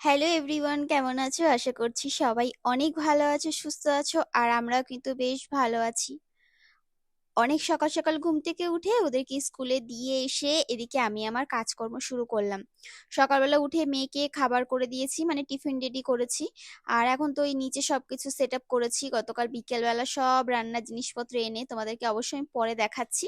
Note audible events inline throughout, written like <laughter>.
Hello everyone কেমন আছো? আশা করছি সবাই অনেক ভালো আছো, সুস্থ আছো আর আমরাও কিন্তু বেশ ভালো আছি। অনেক সকাল, সকাল ঘুম থেকে উঠে ওদেরকে স্কুলে দিয়ে এসে এদিকে আমি আমার কাজকর্ম শুরু করলাম। সকালবেলা উঠে মেয়েকে খাবার করে দিয়েছি মানে টিফিন রেডি করেছি। আর এখন তো ওই নিচে সব কিছু সেট আপ করেছি। গতকাল বিকেলবেলা সব রান্নার জিনিসপত্র এনে তোমাদেরকে অবশ্যই আমি পরে দেখাচ্ছি।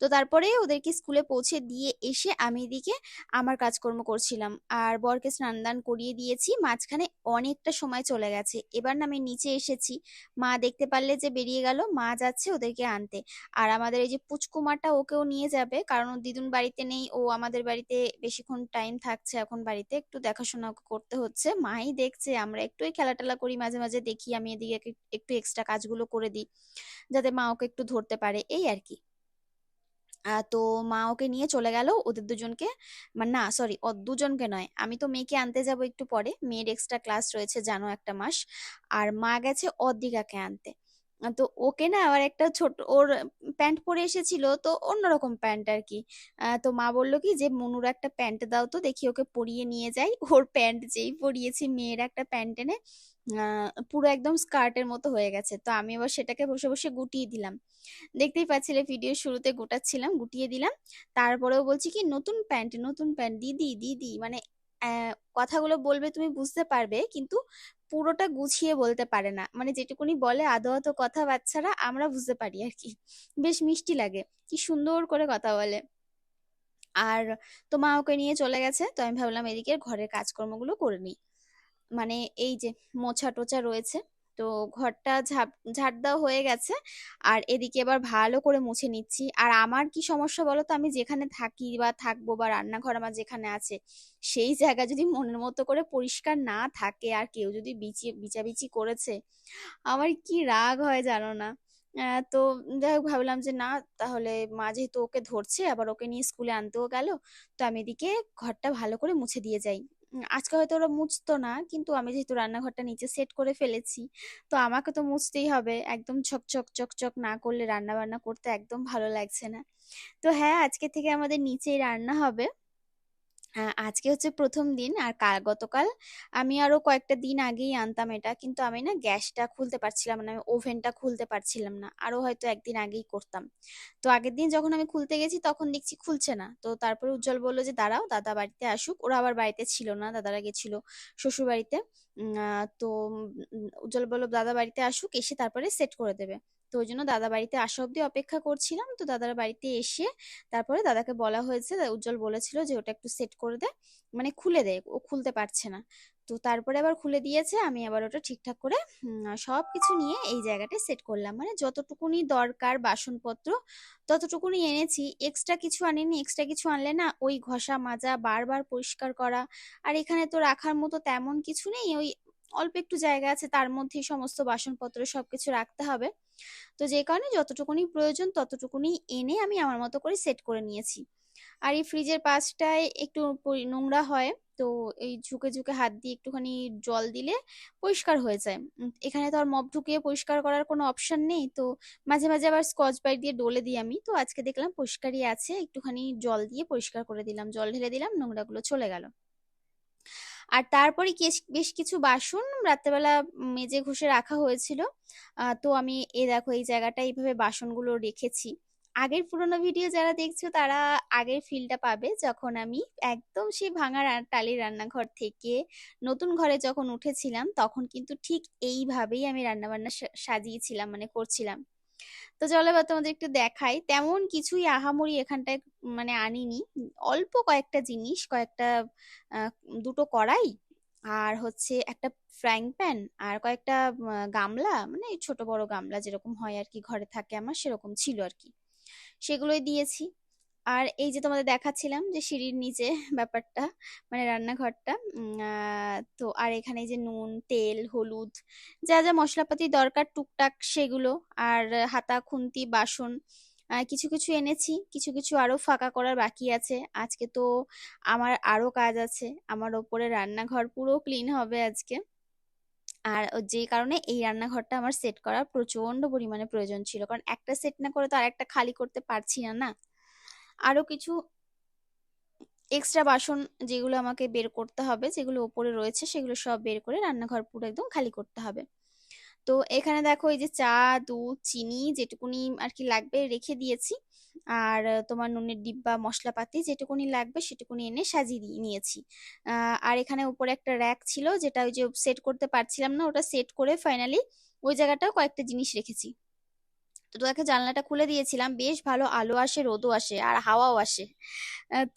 তো তারপরে ওদেরকে স্কুলে পৌঁছে দিয়ে এসে আমি এদিকে আমার কাজকর্ম করছিলাম। আর বরকে স্নান দান করিয়ে দিয়েছি, মাঝখানে অনেকটা সময় চলে গেছে। এবার না আমি নিচে এসেছি। মা দেখতে পারলে যে বেরিয়ে গেল, মা যাচ্ছে ওদেরকে আনতে। আর আমাদের এই যে পুচকুমারটা ওকেও নিয়ে যাবে, কারণ দিদুন বাড়িতে নেই, ও আমাদের বাড়িতে বেশিক্ষণ টাইম থাকছে, এখন বাড়িতে একটু দেখাশোনা করতে হচ্ছে। মাই দেখছে, আমরা একটু খেলা টেলা করি, মাঝে মাঝে দেখি আমি এদিকে একটু এক্সট্রা কাজগুলো করে দিই, যাতে মা ওকে একটু ধরতে পারে, এই আর কি। তো মা ওকে নিয়ে চলে গেল ওদের দুজনকে। মানে না সরি ও দুজনকে নয়, আমি তো মেয়েকে আনতে যাব একটু পরে। মেয়ের এক্সট্রা ক্লাস রয়েছে জানো একটা মাস। আর মা গেছে অদ্দিকাকে আনতে। তো ওকে না আবার একটা ছোট, ওর প্যান্ট পরে এসেছিল, তো অন্যরকম প্যান্ট আর কি। তো মা বলল কি যে, মনুর একটা প্যান্ট দাও তো, দেখি ওকে পরিয়ে নিয়ে যাই। ওর প্যান্ট যেই পরিয়েছি, মেয়ের একটা প্যান্ট এনে পুরো একদম স্কার্টের মতো হয়ে গেছে। তো আমি এবার সেটাকে বসে বসে গুটিয়ে দিলাম। দেখতেই পাচ্ছিলে ভিডিও শুরুতে গোটাচ্ছিলাম, গুটিয়ে দিলাম। তারপরেও বলছি কি, নতুন প্যান্ট নতুন প্যান্ট দিদি দিদি। মানে কথাগুলো বলবে তুমি বুঝতে পারবে, কিন্তু পুরোটা গুছিয়ে বলতে পারে না। মানে যেটুকুনি বলে আদো আদো কথা বাচ্চারা আমরা বুঝতে পারি আর কি। বেশ মিষ্টি লাগে। কি সুন্দর করে কথা বলে। আর তো মা ওকে নিয়ে চলে গেছে, তো আমি ভাবলাম এদিকে ঘরের কাজকর্মগুলো করে নিই। মানে এই যে মোছা টোচা রয়েছে, তো ঘরটা ঝাপ দেওয়া হয়ে গেছে। আর এদিকে এবার ভালো করে মুছে নিচ্ছি। আর আমার কি সমস্যা বলো তো আমি যেখানে থাকি বা থাকব বা রান্নাঘর আমার যেখানে আছে, সেই জায়গা যদি মনের মতো করে পরিষ্কার না থাকে আর কেউ যদি বিচি, বিচাবিচি করেছে, আমার কি রাগ হয় জানো না। তো যাই হোক, ভাবলাম যে না, তাহলে মা যেহেতু ওকে ধরছে, আবার ওকে নিয়ে স্কুলে আনতেও গেল, তো আমি এদিকে ঘরটা ভালো করে মুছে দিয়ে যাই। আজকে হয়তো ওরা মুছতো না, কিন্তু আমি যেহেতু রান্নাঘরটা নিচে সেট করে ফেলেছি, তো আমাকে তো মুছতেই হবে, একদম ঝকঝক চকচক না করলে রান্না বান্না করতে একদম ভালো লাগছে না। তো হ্যাঁ আজকে থেকে আমাদের নিচেই রান্না হবে। আজকে হচ্ছে প্রথম দিন আর কাল গতকাল আমি আরও কয়েকটা দিন আগেই আনতাম এটা, কিন্তু আমি না গ্যাসটা খুলতে পারছিলাম না, আমি ওভেনটা খুলতে পারছিলাম না, আরও হয়তো একদিন আগেই করতাম। তো আগের দিন যখন আমি খুলতে গেছি তখন দেখছি খুলছে না, তো তারপরে উজ্জ্বল বলল যে দাঁড়াও, দাদা বাড়িতে আসুক, ওরা আবার বাড়িতে ছিল না, দাদারা গেছিল শ্বশুর বাড়িতে তো উজ্জ্বল বলল দাদা বাড়িতে আসুক, এসে তারপরে সেট করে দেবে। তো ওই জন্য দাদা বাড়িতে আসা অব্দি অপেক্ষা করছিলাম। তো দাদার বাড়িতে এসে তারপরে দাদাকে বলা হয়েছে, উজ্জ্বল বলেছিল যে ওটা একটু সেট করে দে মানে খুলে দে, ও খুলতে পারছে না। তো তারপরে আবার খুলে দিয়েছে, আমি আবার ওটা ঠিকঠাক করে সব কিছু নিয়ে এই জায়গাটায় সেট করলাম। মানে যতটুকুনি দরকার বাসনপত্র, ততটুকুনি এনেছি। এক্সট্রা কিছু আনিনি এক্সট্রা কিছু আনলে না ওই ঘষা মাজা বারবার পরিষ্কার করা, আর এখানে তো রাখার মতো তেমন কিছু নেই, ওই অল্প একটু জায়গা আছে, তার মধ্যেই সমস্ত বাসনপত্র সবকিছু রাখতে হবে। তো যে কারণে যতটুকুনি প্রয়োজন, ততটুকুনি এনে আমি আমার মতো করে সেট করে নিয়েছি। আর এই ফ্রিজের পাশটায় একটু নোংরা হয়, তো এই ঝুঁকে ঝুঁকে হাত দিয়ে একটুখানি জল দিলে পরিষ্কার হয়ে যায়। এখানে তো আর মপ ঢুকিয়ে পরিষ্কার করার কোনো অপশন নেই, তো মাঝে মাঝে আবার স্কচ ব্রাইট দিয়ে ডলে দিই আমি। তো আজকে দেখলাম পরিষ্কারই আছে, একটুখানি জল দিয়ে পরিষ্কার করে দিলাম, জল ঢেলে দিলাম, নোংরাগুলো চলে গেল। আর তারপরে বেশ কিছু বাসন রাত্রেবেলা মেজে ঘষে রাখা হয়েছিল। তো আমি এ দেখো এই জায়গাটা এইভাবে বাসনগুলো রেখেছি। আগের পুরোনো ভিডিও যারা দেখছ, তারা আগের ফিলটা পাবে যখন আমি একদম সেই ভাঙা টালির রান্নাঘর থেকে নতুন ঘরে যখন উঠেছিলাম, তখন কিন্তু ঠিক এইভাবেই আমি রান্নাবান্না সাজিয়েছিলাম মানে করছিলাম। তো চলো এবার তোমাদের একটু দেখাই। তেমন কিছুই আহামরি এখানটায় মানে আনিনি। অল্প কয়েকটা জিনিস, কয়েকটা দুটো কড়াই আর হচ্ছে একটা ফ্রাইং প্যান আর কয়েকটা গামলা মানে ছোট বড় গামলা যেরকম হয় আর কি, ঘরে থাকে আমার সেরকম ছিল আর কি। সেগুলোই দিয়েছি। আর এই যে তোমাদের দেখাচ্ছিলাম যে সিঁড়ির নিচে ব্যাপারটা মানে রান্নাঘরটা তো আর এখানে যে নুন, তেল, হলুদ, যা যা মশলাপাতি দরকার টুকটাক সেগুলো, আর হাতা, খুন্তি, বাসন কিছু কিছু এনেছি, কিছু কিছু আরও ফাঁকা করার বাকি আছে। আজকে তো আমার আরও কাজ আছে, আমার ওপরে রান্নাঘর পুরো ক্লিন হবে আজকে। আর যে কারণে এই রান্নাঘরটা আমার সেট করার প্রচণ্ড পরিমাণে প্রয়োজন ছিল। কারণ একটা সেট না করে তো আর একটা খালি করতে পারছি না না? আরও কিছু এক্সট্রা বাসন যেগুলো আমাকে বের করতে হবে, যেগুলো ওপরে রয়েছে, সেগুলো সব বের করে রান্নাঘর পুরো একদম খালি করতে হবে। তো এখানে দেখো এই যে চা, দুধ, চিনি যেটুকুনি আর কি লাগবে রেখে দিয়েছি। আর তোমার নুনের ডিব্বা, মশলাপাতি যেটুকুনি লাগবে সেটুকুনি এনে সাজিয়ে দিয়ে নিয়েছি। আর এখানে উপরে একটা র্যাক ছিল যেটা ওই যে সেট করতে পারছিলাম না, ওটা সেট করে ফাইনালি ওই জায়গাটাও কয়েকটা জিনিস রেখেছি। তো তোকে জানলাটা খুলে দিয়েছিলাম, বেশ ভালো আলো আসে, রোদও আসে, আর হাওয়াও আসে।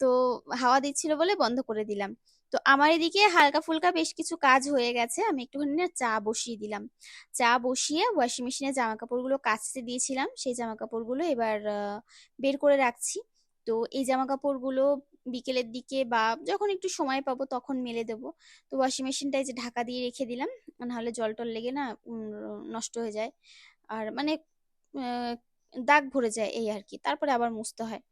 তো হাওয়া দিচ্ছিল বলে বন্ধ করে দিলাম। তো আমার এদিকে হালকা ফুলকা বেশ কিছু কাজ হয়ে গেছে। আমি একটুখানি না চা বসিয়ে দিলাম। চা বসিয়ে ওয়াশিং মেশিনে জামা কাপড়গুলো কাচতে দিয়েছিলাম। সেই জামা কাপড়গুলো এবার বের করে রাখছি। তো এই জামা কাপড়গুলো বিকেলের দিকে বা যখন একটু সময় পাবো তখন মেলে দেবো। তো ওয়াশিং মেশিনটা এই যে ঢাকা দিয়ে রেখে দিলাম। নাহলে জল টল লেগে না নষ্ট হয়ে যায়। আর মানে দাগ ভরে যায় এই আর কি। তারপরে আবার মুছতে হয়।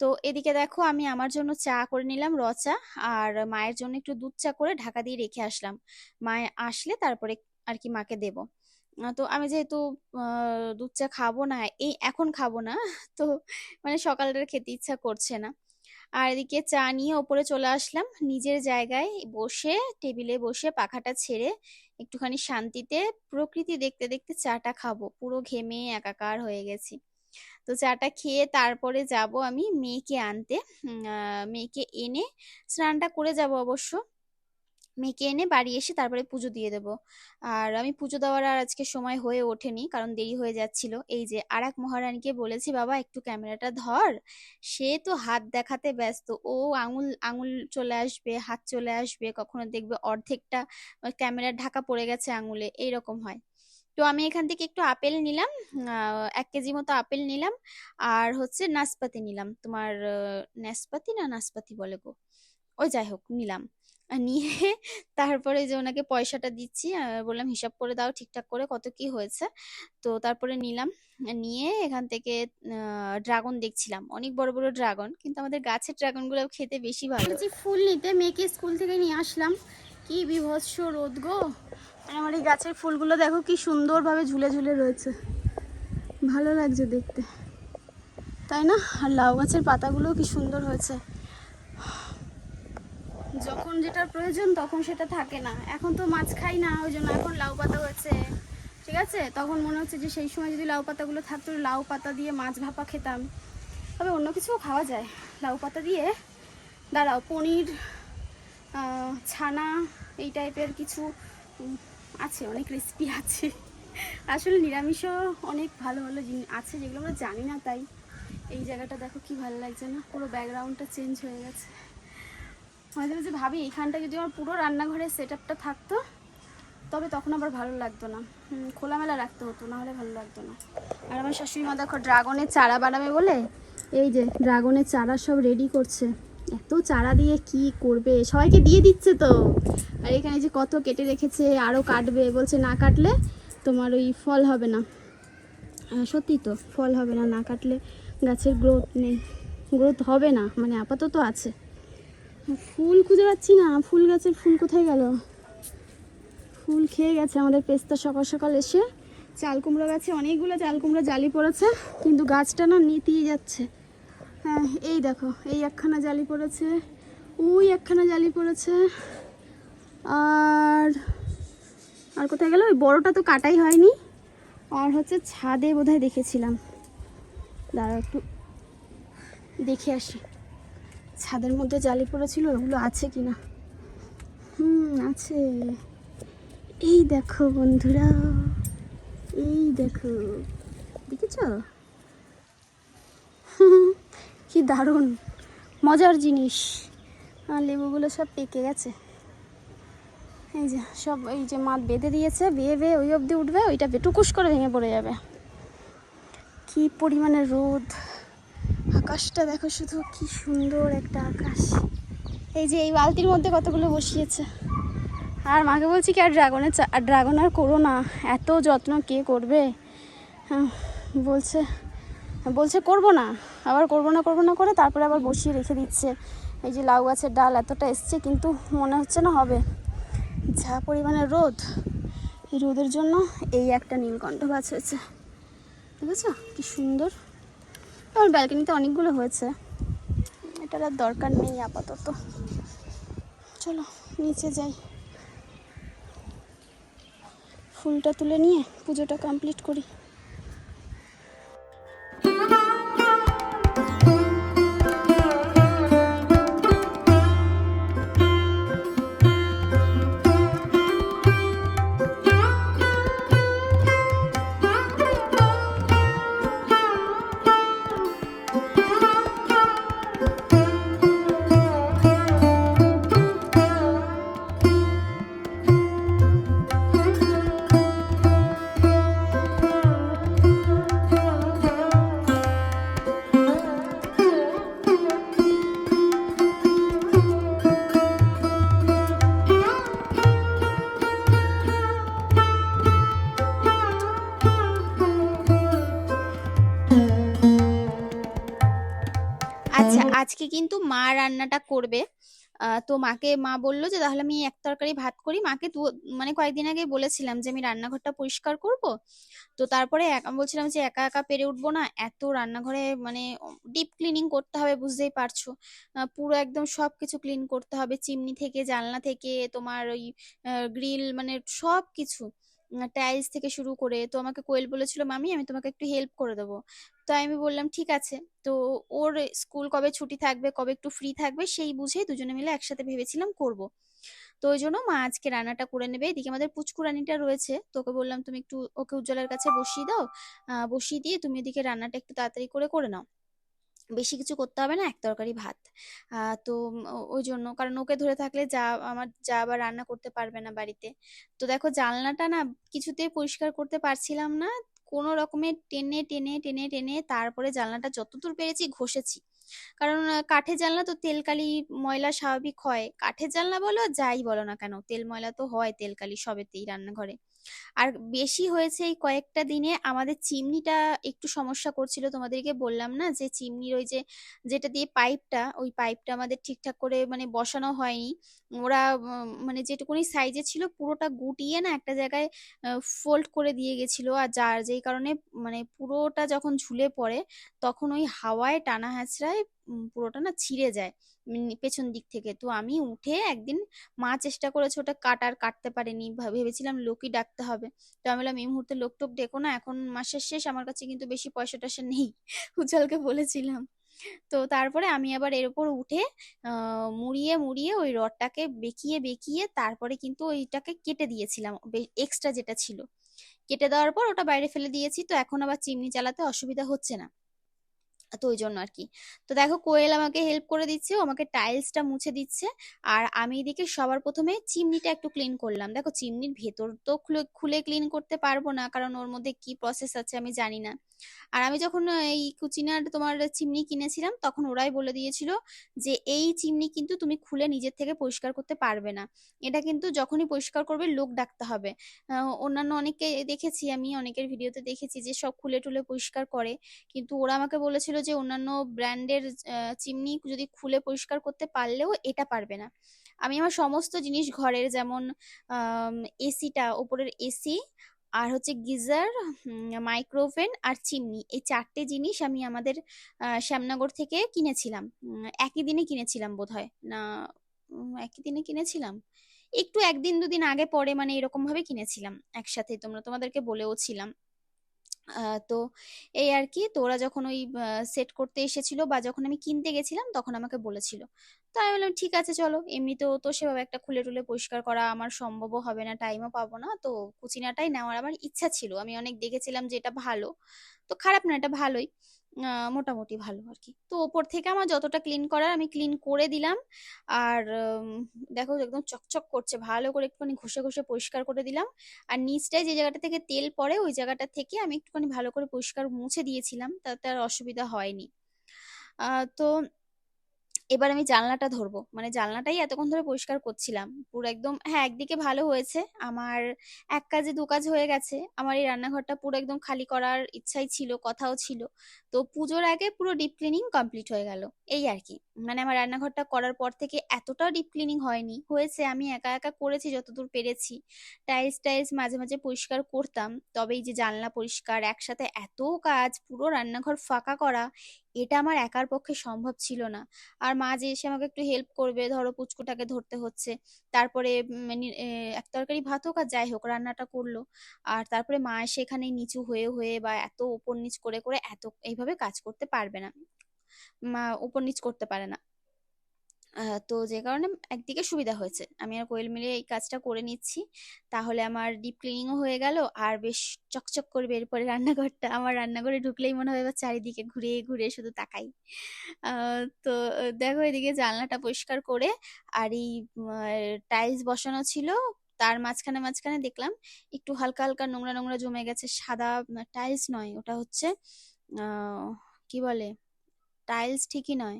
তো এদিকে দেখো আমি আমার জন্য চা করে নিলাম র চা, আর মায়ের জন্য একটু দুধ চা করে ঢাকা দিয়ে রেখে আসলাম। মায়ে আসলে তারপরে আর কি মাকে দেব। তো আমি যেহেতু দুধ চা খাব না, এই এখন খাব না, <laughs> তো মানে সকালটার খেতে ইচ্ছা করছে না। আর এদিকে চা নিয়ে ওপরে চলে আসলাম। নিজের জায়গায় বসে, টেবিলে বসে পাখাটা ছেড়ে একটুখানি শান্তিতে প্রকৃতি দেখতে দেখতে চাটা খাব। পুরো ঘেমে একাকার হয়ে গেছি। তো চাটা খেয়ে তারপরে যাব আমি মেয়েকে আনতে। মেয়েকে এনে স্নানটা করে যাব অবশ্য। মেয়েকে এনে বাড়ি এসে তারপরে পুজো দিয়ে দেব। আর আমি পুজো দেওয়ার আর আজকে সময় হয়ে ওঠেনি, কারণ দেরি হয়ে যাচ্ছিল। এই যে আর এক মহারানীকে বলেছি, বাবা, একটু ক্যামেরাটা ধর। সে তো হাত দেখাতে ব্যস্ত। ও আঙুল আঙুল চলে আসবে, হাত চলে আসবে, কখনো দেখবে অর্ধেকটা ক্যামেরার ঢাকা পড়ে গেছে আঙুলে। এইরকম হয়। তো আমি এখান থেকে একটু আপেল নিলাম এক কেজি মতো আপেল নিলাম, আর হচ্ছে নাসপাতি নিলাম। তোমার নাসপাতি না নাসপাতি বলে গো? ওই যাই হোক, নিলাম। নিয়ে <laughs> তারপরে যে ওনাকে পয়সাটা দিচ্ছি বললাম হিসাব করে দাও ঠিকঠাক করে কত কি হয়েছে। তো তারপরে নিলাম, নিয়ে এখান থেকে ড্রাগন দেখছিলাম। অনেক বড় বড় ড্রাগন, কিন্তু আমাদের গাছের ড্রাগনগুলো খেতে বেশি ভালো। ফুল নিতে, মেয়েকে স্কুল থেকে নিয়ে আসলাম। কি বিভৎস রোদ গো। আমার এই গাছের ফুলগুলো দেখো কি সুন্দরভাবে ঝুলে ঝুলে রয়েছে। ভালো লাগছে দেখতে। তাই না? আর লাউ গাছের পাতাগুলো কি সুন্দর হয়েছে। যখন যেটার প্রয়োজন তখন সেটা থাকে না। এখন তো মাছ খাই না, ওই জন্য এখন লাউ পাতা হয়েছে। ঠিক আছে? তখন মনে হচ্ছে যে সেই সময় যদি লাউ পাতাগুলো থাকতো, লাউ পাতা দিয়ে মাছ ভাপা খেতাম। তবে অন্য কিছুও খাওয়া যায়। লাউ পাতা দিয়ে, দাঁড়াও, পনির ছানা, এই টাইপের কিছু আছে, অনেক রেসিপি আছে। আসলে নিরামিষও অনেক ভালো ভালো জিনিস আছে, যেগুলো আমরা জানি না তাই। এই জায়গাটা দেখো কি ভালো লাগছে না, পুরো ব্যাকগ্রাউন্ডটা চেঞ্জ হয়ে গেছে। মাঝে মাঝে ভাবি, এইখানটা যদি আমার পুরো রান্নাঘরের সেট আপটা থাকতো, তবে তখন আবার ভালো লাগতো না। খোলামেলা রাখতে হতো, না হলে ভালো লাগতো না। আর আমার শাশুড়ি মা দেখো ড্রাগনের চারা বানাবে বলে, এই যে ড্রাগনের চারা সব রেডি করছে। এত চারা দিয়ে কি করবে? সবাইকে দিয়ে দিচ্ছে তো। আর এখানে যে কত কেটে রেখেছে আরও কাটবে, বলছে না কাটলে তোমার ওই ফল হবে না। সত্যি তো, ফল হবে না না কাটলে গাছের গ্রোথ নেই। গ্রোথ হবে না মানে আপাতত আছে। ফুল খুঁজে পাচ্ছি না, ফুল গাছের ফুল কোথায় গেল? ফুল খেয়ে গেছে আমাদের পেস্তা সকাল সকাল এসে। চাল কুমড়ো গাছে অনেকগুলো চাল কুমড়ো জালি পড়েছে, কিন্তু গাছটা না নিতেই যাচ্ছে। হ্যাঁ এই দেখো, এই একখানা জালি পড়েছে, ওই একখানা জালি পড়েছে, আর আর কোথায় গেল? ওই বড়টা তো কাটাই হয়নি, আর হচ্ছে ছাদে বোধহয় দেখেছিলাম। দাঁড়া একটু, দেখে আসি, ছাদের মধ্যে জালি পড়েছিল ওগুলো আছে কি না হুম, আছে। এই দেখো বন্ধুরা, এই দেখো, দেখেছ? কি দারুণ মজার জিনিস। আর লেবুগুলো সব পেকে গেছে। এই যে সব এই যে মাছ বেঁধে দিয়েছে বেয়ে বেয়ে ওই অবধি উঠবে ওইটা বেটুকুস করে ভেঙে পড়ে যাবে। কি পরিমাণে রোদ। আকাশটা দেখো শুধু কি সুন্দর একটা আকাশ। এই যে এই বালতির মধ্যে কতগুলো বসিয়েছে। আর মাকে বলছি কি আর ড্রাগনের আর ড্রাগন আর করো না। এত যত্ন কে করবে? হ্যাঁ, বলছে বলছে, করব না। আবার করব না করব না করে তারপরে আবার বসিয়ে রেখে দিচ্ছে। এই যে লাউ গাছের ডাল এতটা এসছে, কিন্তু মনে হচ্ছে না হবে। যা পরিমাণে রোদ, এই রোদের জন্য এই একটা নীলকণ্ঠ গাছ হয়েছে। দেখেছ? কি সুন্দর। আমার ব্যালকনিতে অনেকগুলো হয়েছে। এটার আর দরকার নেই আপাতত। চলো, নিচে যাই। ফুলটা তুলে নিয়ে পুজোটা কমপ্লিট করি। করবে। তো মাকে, মা বলল যে, তাহলে আমি এক তরকারি ভাত করি। মাকে দু মানে কয়েকদিন আগে বলেছিলাম যে, আমি রান্নাঘরটা পরিষ্কার করব। তো তারপরে এক- বলছিলাম যে, একা একা পেরে উঠবো না। এত রান্নাঘরে মানে ডিপ ক্লিনিং করতে হবে, বুঝতেই পারছ। পুরো একদম সবকিছু ক্লিন করতে হবে। চিমনি থেকে, জানলা থেকে, তোমার ওই গ্রিল মানে সব কিছু টাইলস থেকে শুরু করে তো আমাকে কোয়েল বলেছিল, মামি, আমি তোমাকে একটু হেল্প করে দেবো। তো আমি বললাম, ঠিক আছে। তো ওর স্কুল কবে ছুটি থাকবে, কবে একটু ফ্রি থাকবে, সেই বুঝেই দুজনে মিলে একসাথে ভেবেছিলাম করব। তো ওই জন্য মা আজকে রান্নাটা করে নেবে। এদিকে আমাদের পুচকুরানিটা রয়েছে তোকে বললাম, তুমি একটু ওকে উজ্জ্বলের কাছে বসিয়ে দাও। বসিয়ে দিয়ে তুমি এদিকে রান্নাটা একটু তাড়াতাড়ি করে করে নাও। বেশি কিছু করতে হবে না, এক তরকারি ভাত। তো ওই জন্য। কারণ ওকে ধরে থাকলে যা, আমার যা আবার রান্না করতে পারবে না বাড়িতে। তো দেখো, জানলাটা না কিছুতেই পরিষ্কার করতে পারছিলাম না। কোনো রকমের টেনে টেনে টেনে টেনে তারপরে জানলাটা যতদূর পেরেছি ঘষেছি। কারণ কাঠের জানলা তো তেলকালি ময়লা স্বাভাবিক হয়। কাঠের জানলা বলো, যাই বলো না কেন, তেল, ময়লা তো হয় তেলকালি সবেতেই রান্নাঘরে। আর বেশি হয়েছে এই কয়েকটা দিনে আমাদের চিমনিটা একটু সমস্যা করছিল, তোমাদেরকে বললাম না যে, চিমনির ওই যে যেটা দিয়ে পাইপটা ওই পাইপটা আমাদের ঠিকঠাক করে মানে বসানো হয়নি। ওরা মানে যেটুকুনি সাইজে ছিল পুরোটা গুটিয়ে না একটা জায়গায় ফোল্ড করে দিয়ে গেছিল। আর যার যেই কারণে মানে পুরোটা যখন ঝুলে পড়ে তখন ওই হাওয়ায় টানা হ্যাচড়ায় উম, পুরোটা না ছিঁড়ে যায় পেছন দিক থেকে। তো আমি উঠে একদিন মা চেষ্টা করেছে ওটা কাটার কাটতে পারেনি। ভেবেছিলাম লোকই ডাকতে হবে। তো আমি বললাম এই মুহূর্তে লোক টোক ডেকো না এখন মাসের শেষ আমার কাছে কিন্তু বেশি পয়সা টয়সা নেই। উজ্জ্বলকে বলেছিলাম। তো তারপরে আমি আবার এর উপর উঠে মুড়িয়ে মুড়িয়ে ওই রডটাকে বেঁকিয়ে বেঁকিয়ে তারপরে কিন্তু ওইটাকে কেটে দিয়েছিলাম। এক্সট্রা যেটা ছিল। কেটে দেওয়ার পর ওটা বাইরে ফেলে দিয়েছি। তো এখন আবার চিমনি চালাতে অসুবিধা হচ্ছে না। তো ওই জন্য আর কি তো দেখো কোয়েল আমাকে হেল্প করে দিচ্ছে, ও আমাকে টাইলসটা মুছে দিচ্ছে, আর আমি এদিকে সবার প্রথমে চিমনিটা একটু ক্লিন করলাম। দেখো চিমনির ভেতর তো খুলে খুলে ক্লিন করতে পারব না, কারণ ওর মধ্যে কি প্রসেস আছে আমি জানি না। আর আমি যখন এই কুচিনার তোমার চিমনি কিনেছিলাম, তখন ওরাই বলে দিয়েছিল যে, এই চিমনি কিন্তু তুমি খুলে নিজের থেকে পরিষ্কার করতে পারবে না। এটা কিন্তু যখনই পরিষ্কার করবে, লোক ডাকতে হবে। অন্যান্য অনেকে দেখেছি আমি, অনেকের ভিডিওতে দেখেছি যে, সব খুলে টুলে পরিষ্কার করে, কিন্তু ওরা আমাকে বলেছিল যে অন্যান্য ব্র্যান্ডের চিমনি যদি খুলে পরিষ্কার করতে পারলেও এটা পারবে না। আমি আমার সমস্ত জিনিস ঘরের যেমন এসিটা, ওপরের এসি আর হচ্ছে গিজার মাইক্রোওভেন আর চিমনি এই চারটে জিনিস আমি আমাদের শ্যামনগর থেকে কিনেছিলাম। একই দিনে কিনেছিলাম বোধহয়। না একই দিনে কিনেছিলাম? একটু একদিন দুদিন আগে পরে মানে এরকম ভাবে কিনেছিলাম একসাথে। তোমরা তোমাদেরকে বলেও ছিলাম তো এই আর কি, তো ওরা যখন ওই সেট করতে এসেছিল বা যখন আমি কিনতে গেছিলাম তখন আমাকে বলেছিল। তো আমি বললাম, ঠিক আছে, চলো। এমনিতেও তো সেভাবে একটা খুলে টুলে পরিষ্কার করা আমার সম্ভবও হবে না টাইমও পাবো না। তো কুচিনাটাই নেওয়ার আমার ইচ্ছা ছিল। আমি অনেক দেখেছিলাম যে এটা ভালো। তো খারাপ না, এটা ভালোই। মোটামুটি ভালো আর কি। তো ওপর থেকে আমার যতটা ক্লিন করার আমি ক্লিন করে দিলাম। আর দেখো একদম চকচক করছে, ভালো করে একটুখানি ঘষে ঘষে পরিষ্কার করে দিলাম। আর নিচটায় যে জায়গাটা থেকে তেল পড়ে, ওই জায়গাটা থেকে আমি একটুখানি ভালো করে পরিষ্কার মুছে দিয়েছিলাম, তাতে আর অসুবিধা হয়নি। তো এবার আমি জানলাটা ধরবো। মানে জানলাটাই এতক্ষণ ধরে পরিষ্কার করছিলাম। পুরো একদম হ্যাঁ একদিকে ভালো হয়েছে। আমার এক কাজে দু কাজ হয়ে গেছে। আমার এই রান্নাঘরটা পুরো একদম খালি করার ইচ্ছাই ছিল, কথাও ছিল। তো পুজোর আগে পুরো ডিপ ক্লিনিং কমপ্লিট হয়ে গেল। এই আর কি। মানে আমার রান্নাঘরটা করার পর থেকে এতটাও ডিপ ক্লিনিং হয়নি। হয়েছে আমি একা একা করেছি যতদূর পেরেছি। টাইলস টাইলস মাঝে মাঝে পরিষ্কার করতাম। তবে এই যে জানলা পরিষ্কার একসাথে এত কাজ পুরো রান্নাঘর ফাঁকা করা এটা আমার একার পক্ষে সম্ভব ছিল না। আর মা যে এসে আমাকে একটু হেল্প করবে ধরো পুচকুটাকে ধরতে হচ্ছে। তারপরে উম, এক তরকারি ভাত হোক আর যাই হোক রান্নাটা করল। আর তারপরে মা এসে এখানে নিচু হয়ে হয়ে বা এত উপর নিচ করে করে এত এইভাবে কাজ করতে পারবে না উপর নিচ করতে পারে না। তো যে কারণে একদিকে সুবিধা হয়েছে। আমি আর কোয়েল মিলে এই কাজটা করে নিচ্ছি। তাহলে আমার ডিপ ক্লিনিংও হয়ে গেল, আর বেশ চকচক করবে এরপরে রান্নাঘরটা। আমার রান্নাঘরে ঢুকলেই মনে হয় এবার চারিদিকে ঘুরে ঘুরে শুধু তাকাই। তো দেখো এদিকে জানলাটা পরিষ্কার করে, আর এই টাইলস বসানো ছিল। তার মাঝখানে মাঝখানে দেখলাম একটু হালকা হালকা নোংরা নোংরা জমে গেছে। সাদা টাইলস নয়, ওটা হচ্ছে কি বলে? টাইলস ঠিকই নয়।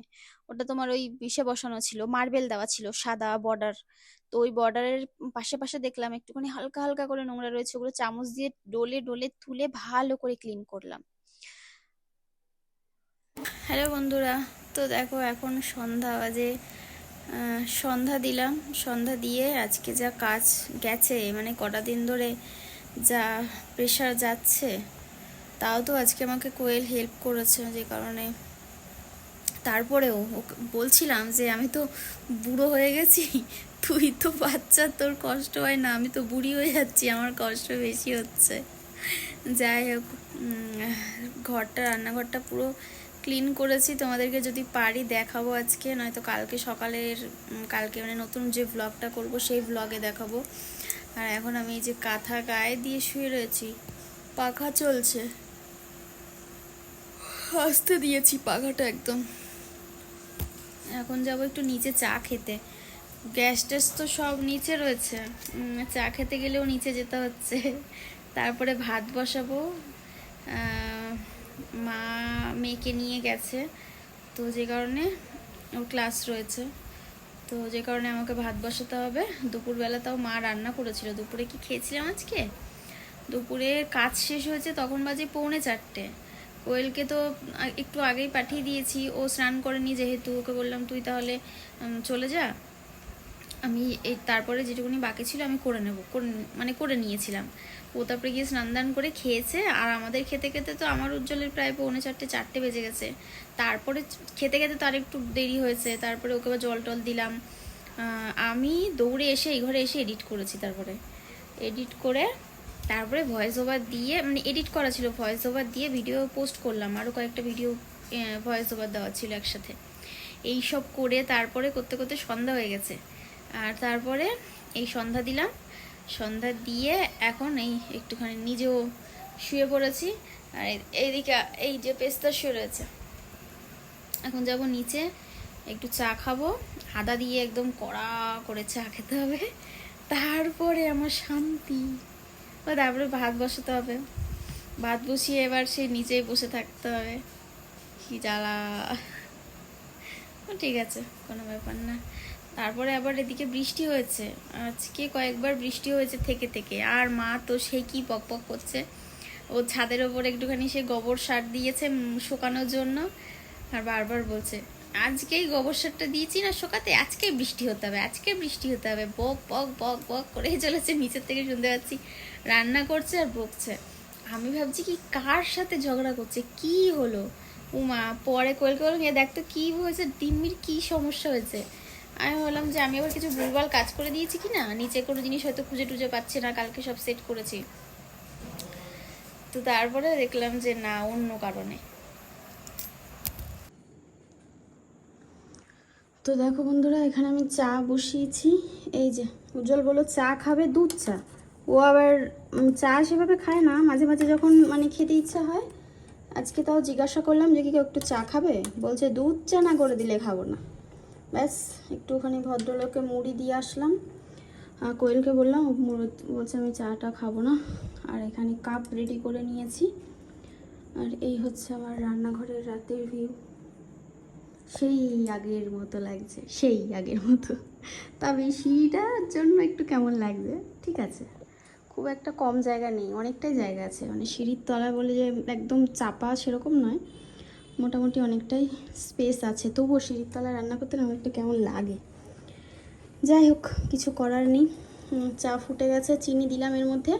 ওটা তোমার ওই বিষে বসানো ছিল মার্বেল দেওয়া ছিল, সাদা বর্ডার তো ওই বর্ডারের পাশে পাশে দেখলাম একটুখানি হালকা হালকা করে নোংরা রয়েছে, ওগুলো চামচ দিয়ে ডলে ডলে তুলে ভালো করে ক্লিন করলাম। হ্যালো বন্ধুরা, তো দেখো এখন সন্ধ্যা বাজে সন্ধ্যা দিলাম, সন্ধ্যা দিয়ে আজকে যা কাজ গেছে মানে কটা দিন ধরে যা প্রেশার যাচ্ছে তাও তো আজকে আমাকে কোয়েল হেল্প করেছে যে কারণে। তারপরেও বলছিলাম যে, আমি তো বুড়ো হয়ে গেছি, তুই তো বাচ্চা, তোর কষ্ট হয় না, আমি তো বুড়ি হয়ে যাচ্ছি, আমার কষ্ট বেশি হচ্ছে। যাই হোক ঘরটা, রান্নাঘরটা পুরো ক্লিন করেছি। তোমাদেরকে যদি পারি দেখাবো আজকে, নয়তো কালকে সকালের কালকে মানে নতুন যে ব্লগটা করব, সেই ব্লগে দেখাবো। আর এখন আমি এই যে কাঁথা গায়ে দিয়ে শুয়ে রয়েছি, পাখা চলছে। আসতে দিয়েছি পাখাটা একদম। এখন যাব একটু নিচে চা খেতে। গ্যাস ট্যাস তো সব নিচে রয়েছে। চা খেতে গেলেও নিচে যেতে হচ্ছে। তারপরে ভাত বসাবো। মা মেয়েকে নিয়ে গেছে। তো যে কারণে ওর ক্লাস রয়েছে। তো যে কারণে আমাকে ভাত বসাতে হবে। দুপুরবেলা তাও মা রান্না করেছিল। দুপুরে কি খেয়েছিলাম আজকে? দুপুরে কাজ শেষ হয়েছে, তখন বাজে পৌনে চারটে। কোয়েলকে তো একটু আগেই পাঠিয়ে দিয়েছি। ও স্নান করেনি যেহেতু। ওকে বললাম, তুই তাহলে চলে যা। আমি এই, তারপরে যেটুকুনি বাকি ছিল আমি করে নেব। মানে করে নিয়েছিলাম। ও তারপরে গিয়ে স্নান দান করে খেয়েছে। আর আমাদের খেতে খেতে তো আমার উজ্জ্বলের প্রায় পৌনে চারটে চারটে বেজে গেছে। তারপরে খেতে খেতে তার একটু দেরি হয়েছে। তারপরে ওকে জল টল দিলাম। আমি দৌড়ে এসে এই ঘরে এসে এডিট করেছি তারপরে। এডিট করে তারপরে ভয়েস ওভার দিয়ে মানে এডিট করা ছিল ভয়েস ওভার দিয়ে ভিডিও পোস্ট করলাম। আরও কয়েকটা ভিডিও ভয়েস ওভার দেওয়া ছিল একসাথে। এই সব করে তারপরে করতে করতে সন্ধ্যা হয়ে গেছে। আর তারপরে এই সন্ধ্যা দিলাম। সন্ধ্যা দিয়ে এখন এই একটুখানি নিজেও শুয়ে পড়েছি। আর এইদিকে, এই যে পেস্তা শুয়ে রয়েছে। এখন যাব নিচে, একটু চা খাব। আদা দিয়ে একদম কড়া করে চা খেতে হবে। তারপরে আমার শান্তি। ও তারপরে ভাত বসাতে হবে। ভাত বসিয়ে এবার সে নিচেই বসে থাকতে হবে। কি জ্বালা। ঠিক আছে, কোনো ব্যাপার না। তারপরে আবার এদিকে বৃষ্টি হয়েছে। আজকে কয়েকবার বৃষ্টি হয়েছে থেকে থেকে। আর মা তো সে কি পক পক করছে। ও ছাদের ওপর একটুখানি সে গোবর সার দিয়েছে শুকানোর জন্য। আর বারবার বলছে আজকেই গোবর সারটা দিয়েছি না শোকাতে, আজকে বৃষ্টি হতে হবে, আজকে বৃষ্টি হতে হবে। বক বক বক বক করেই চলেছে, নিচের থেকে শুনতে পাচ্ছি, রান্না করছে আর বকছে। আমি ভাবছি কি কার সাথে ঝগড়া করছে, কি হলো? উমা, পরে কোয়েল কোয়েল নিয়ে দেখতো কি হয়েছে, ডিম্মির কি সমস্যা হয়েছে? আমি বললাম যে আমি আবার কিছু ভুলভাল কাজ করে দিয়েছি কি না? নিচে কোনো জিনিস হয়তো খুঁজে টুজে পাচ্ছে না, কালকে সব সেট করেছি। তো তারপরে দেখলাম যে না, অন্য কারণে। তো দেখো বন্ধুরা, এখানে আমি চা বসিয়েছি। এই যে, উজ্জ্বল বলো চা খাবে দুধ চা। ও আবার চা সেভাবে খায় না। মাঝে মাঝে যখন মানে খেতে ইচ্ছা হয়, আজকে তাও জিজ্ঞাসা করলাম যে, কি কেউ একটু চা খাবে? বলছে, দুধ চা না করে দিলে খাব না। ব্যাস, একটুখানি ভদ্রলোককে মুড়ি দিয়ে আসলাম। কোয়েলকে বললাম বলছে, আমি চাটা খাব না। আর এখানে কাপ রেডি করে নিয়েছি। আর এই হচ্ছে আমার রান্নাঘরের রাতের ভিউ। সেই আগের মতো লাগছে, সেই আগের মতো। তবে সিঁড়িটার জন্য একটু কেমন লাগছে, ঠিক আছে। খুব একটা কম জায়গা নেই, অনেকটাই জায়গা আছে। মানে সিঁড়ির তলা বলে যে একদম চাপা সেরকম নয়, মোটামুটি অনেকটাই স্পেস আছে। তবুও সিঁড়ির তলায় রান্না করতে আমার একটু কেমন লাগে। যাই হোক, কিছু করার নেই। চা ফুটে গেছে, চিনি দিলাম এর মধ্যে।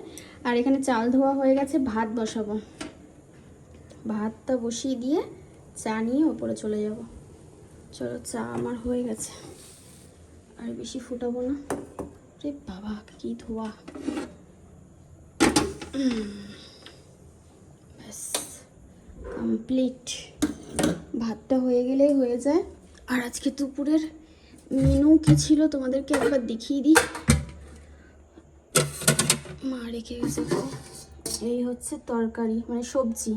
আর এখানে চাল ধোয়া হয়ে গেছে, ভাত বসাবো। ভাতটা বসিয়ে দিয়ে চা নিয়ে ওপরে চলে যাব। চলো, চা আমার হয়ে গেছে। আর বেশি ফুটাবো না। রে বাবা, কি ধোয়া। ব্যাস কমপ্লিট ভাতটা হয়ে গেলেই হয়ে যায়। আর আজকে দুপুরের মেনু কি ছিল তোমাদেরকে একবার দেখিয়ে দিই। মা রেখে গেছে। এই হচ্ছে তরকারি মানে সবজি।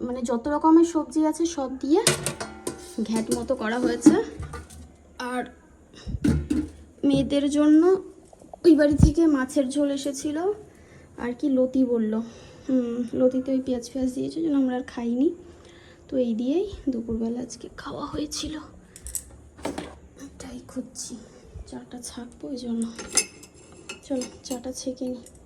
মানে যত রকমের সবজি আছে সব দিয়ে ঘ্যাট মতো করা হয়েছে। আর মেয়েদের জন্য ওই বাড়ি থেকে মাছের ঝোল এসেছিল। আর কি লতি বলল। লতিতে ওই পেঁয়াজ পেঁয়াজ দিয়েছে জন্য আমরা আর খাইনি। তো এই দিয়েই দুপুরবেলা আজকে খাওয়া হয়েছিল। এটাই খুঁজছি। চাটা ছাকবো ওই জন্য। চলো, চাটা ছেঁকে নিই।